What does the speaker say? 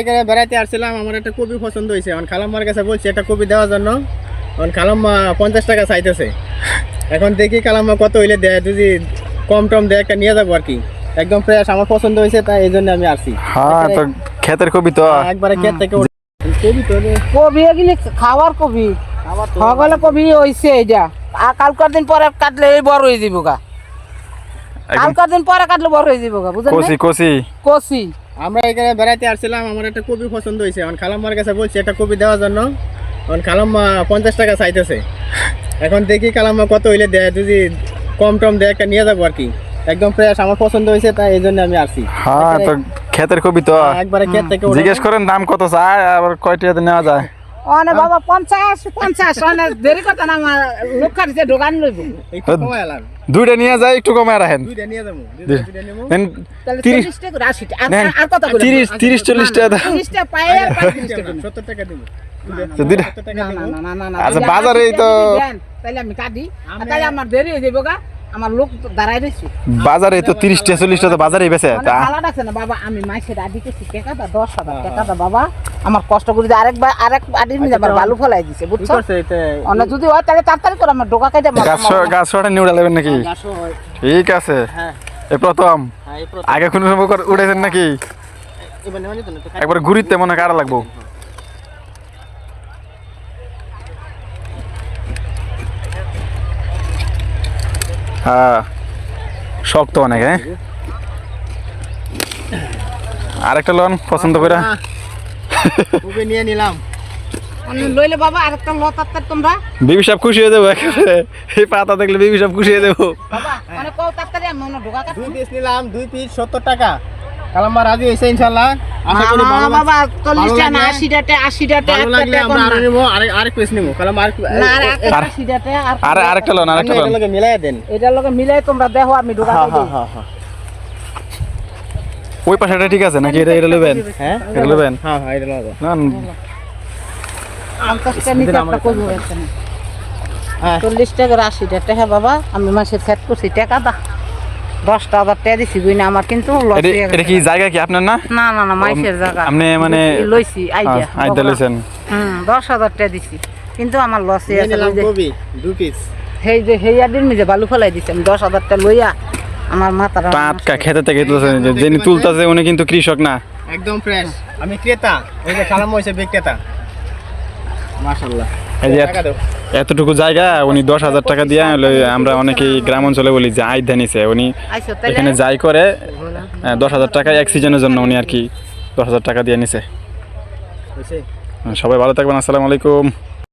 এখানে বেড়াইতে আসছিলাম আমার একটা কবি পছন্দ হয়েছে। এখন খালাম্মার কাছে বলছি একটা কবি দেওয়ার জন্য। এখন খালাম্মা পঞ্চাশ টাকা চাইতেছে। এখন দেখি খালাম্মা কত হইলে দেয় যদি কম টম দেয় একটা নিয়ে যাব আর কি। একদম ফ্রেশ আমার পছন্দ হয়েছে তাই এই জন্য আমি আসছি। হ্যাঁ তো ক্ষেতের কবি তো। একবারে ক্ষেত থেকে কবি তো কবি এগুলি খাওয়ার কবি। সকলে কবি হইছে আর কালকার দিন পরে কাটলে এই বড় হয়ে যাব গা কালকার দিন পরে কাটলে বড় হয়ে যাব গা বুঝলেন কষি কষি। কষি। আমরা এখানে বেড়াইতে আসছিলাম আমার একটা কপি পছন্দ হয়েছে। এখন খালাম্মার কাছে বলছি একটা কপি দেওয়ার জন্য। এখন খালাম্মা পঞ্চাশ টাকা চাইতেছে। এখন দেখি খালাম্মা কত হইলে দেয় যদি কম টম দেয় একটা নিয়ে যাব আর কি। একদম ফ্রেশ আমার পছন্দ হয়েছে তাই এই জন্য আমি আসছি। হ্যাঁ তো ক্ষেতের কপি তো। একবারে ক্ষেত থেকে জিজ্ঞেস করেন দাম কত চায় আবার কয়টা নেওয়া যায়। অনে বাবা পঞ্চাশ পঞ্চাশ অনে দেরি করতে না আমার লোক কাটিতে দোকান লইব। কমায়। দুইটা নিয়ে যায় একটু কমে রাখেন। তিরিশ তিরিশ চল্লিশ টাকা দাও। তিরিশ টাকা পাই আর পঁয়ত্রিশ টাকা দিন। সত্তর টাকা দিব। তো দুইটা টাকা না দিব। না না না না। আচ্ছা, বাজারেই তো- আমার দেরি হয়ে যাব গা। আমার লোক দাঁড়াই রয়েছে। বাজারে তো তিরিশটা চল্লিশটা তো বাজারে বেছে ভালো লাগছে না বাবা আমি মাসের আদি কেছি টাকা দশ হাজার টাকা বাবা। আমার কষ্ট করে যে আরেকবার আরেক আদির মিলে আমার বালু ফলাই দিছে বুঝছ? এটা? অন্য যদি হয় তাহলে তাড়াতাড়ি করে আমার ডোকা কেটে গাছ গাছ সটা নিয়ে উড়ালেবেন নাকি? হয়। ঠিক আছে। হ্যাঁ। এই প্রথম। হ্যাঁ এই প্রথম। আগে কোনো সময় করে উঠেছেন নাকি? এবার নেওয়া যেত না তো? একবার ঘুরিতে মনে কারা লাগবো? হ্যাঁ। শক্ত অনেক হ্যাঁ? আরেকটা লোন পছন্দ করে কবি নিয়ে নিলাম। লইলে বাবা আরেকটা ল তাড়াতাড়ি তোমরা? বিবি সাহেব খুশি হয়ে যাব একেবারে। এই পাতা দেখলে বিবি সাহেব খুশি হয়ে যাব। বাবা মানে কও তাড়াতাড়ি আমি অন্য ডোকা দুই পিস নিলাম দুই পিস সত্তর টাকা। কালাম্মা রাজি হয়েছে ইনশাল্লাহ আশা করি ভালো বাবা না ভালো লাগলে আমরা আরও নিবো আরেক আরেক পিস নিবো। কালাম্মা আরেক না আর একটা আর- আশি টাকা আর আর আরেকটা লোন আরেকটা লোন। মিলাই দেন। এটার লগে মিলাই তোমরা দেখো আমি ডোকা হ্যাঁ হ্যাঁ হ্যাঁ ওই পাশাটা ঠিক আছে নাকি? এটা এটা নেবেন হ্যাঁ? এটা নেবেন হ্যাঁ হ্যাঁ এটা লগে না টাকা হ্যাঁ। চল্লিশ টাকার আশি টাকা হ্যাঁ বাবা। আমি মাসের সেট করছি টাকা দা। দশটা হাজার টাকা দিছি বুঝি না আমার কিন্তু এটা হয়ে এটা গেছে কি জায়গা কি আপনার না? না না না মাইসের জায়গা। আপনি মানে লইছি আইডিয়া হ্যাঁ, আইডিয়া লইছেন। হুম দশ হাজার টাকা দিছি। কিন্তু আমার লস হয়ে দুই পিস সেই যে সেই আদিন নিজে বালু ফেলাই দিছি আমি দশ হাজার টাকা লইয়া আমার মাথাটা টাটকা খেতে থেকে তুলতেছেন যিনি তুলতেছে উনি কিন্তু কৃষক না। একদম ফ্রেশ আমি ক্রেতা। ওই যে কালাম্মা হয়েছে বিক্রেতা। মাশাআল্লাহ। এতটুকু জায়গা উনি দশ হাজার টাকা দিয়ে আমরা অনেকেই গ্রাম অঞ্চলে বলি যে আইধা নিছে। উনি এখানে যাই করে দশ হাজার টাকা এক সিজনের জন্য উনি আর কি দশ হাজার টাকা দিয়ে নিছে। সবাই ভালো থাকবেন আসসালামু আলাইকুম।